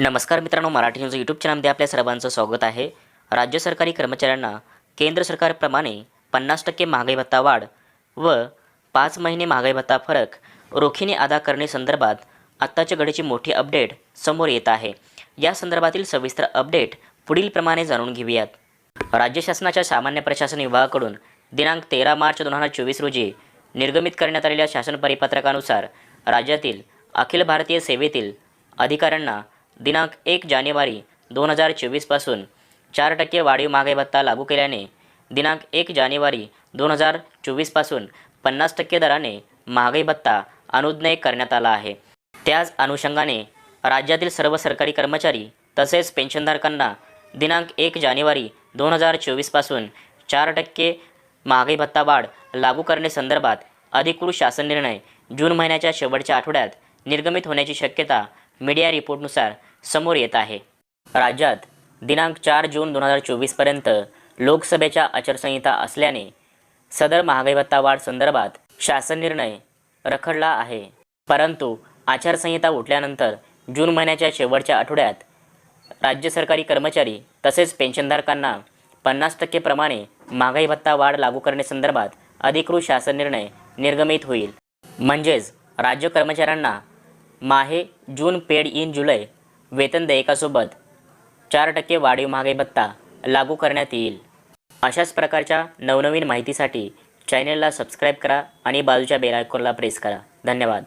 नमस्कार मित्रांनो Marathi news YouTube चॅनलमध्ये आपल्या सर्वांचं स्वागत आहे. राज्य सरकारी कर्मचाऱ्यांना केंद्र सरकारप्रमाणे पन्नास टक्के महागाई भत्ता वाढ व पाच महिने महागाई भत्ता फरक रोखीने अदा करणे संदर्भात आत्ताच्या घडीची मोठी अपडेट समोर येत आहे. या संदर्भातील सविस्तर अपडेट पुढीलप्रमाणे जाणून घेऊयात. राज्य शासनाच्या सामान्य प्रशासन विभागाकडून दिनांक तेरा मार्च दोन हजार चोवीस रोजी निर्गमित करण्यात आलेल्या शासन परिपत्रकानुसार राज्यातील अखिल भारतीय सेवेतील अधिकाऱ्यांना दिनांक एक जानेवारी दोन हजार चोवीसपासून चार टक्के वाढीव महागाई भत्ता लागू केल्याने दिनांक एक जानेवारी दोन हजार चोवीसपासून पन्नास टक्के दराने महागाई भत्ता अनुज्ञय करण्यात आला आहे. त्याच अनुषंगाने राज्यातील सर्व सरकारी कर्मचारी तसेच पेन्शनधारकांना दिनांक एक जानेवारी दोन हजार चोवीसपासून चार टक्के महागाई भत्ता वाढ लागू करण्यासंदर्भात अधिकृत शासन निर्णय जून महिन्याच्या शेवटच्या आठवड्यात निर्गमित होण्याची शक्यता मीडिया रिपोर्टनुसार समोर येत आहे. राज्यात दिनांक चार जून दोन हजार चोवीसपर्यंत लोकसभेच्या आचारसंहिता असल्याने सदर महागाई भत्ता वाढ संदर्भात शासन निर्णय रखडला आहे. परंतु आचारसंहिता उठल्यानंतर जून महिन्याच्या शेवटच्या आठवड्यात राज्य सरकारी कर्मचारी तसेच पेन्शनधारकांना पन्नास टक्केप्रमाणे महागाई भत्ता वाढ लागू करण्यासंदर्भात अधिकृत शासन निर्णय निर्गमित होईल. म्हणजेच राज्य कर्मचाऱ्यांना माहे जून पेड इन जुलै. वेतन देयकासोबत चार टक्के वाढीव महागाई भत्ता लागू करण्यात येईल. अशाच प्रकारच्या नवनवीन माहितीसाठी चॅनेलला सबस्क्राईब करा आणि बाजूच्या बेल आयकॉनला प्रेस करा. धन्यवाद.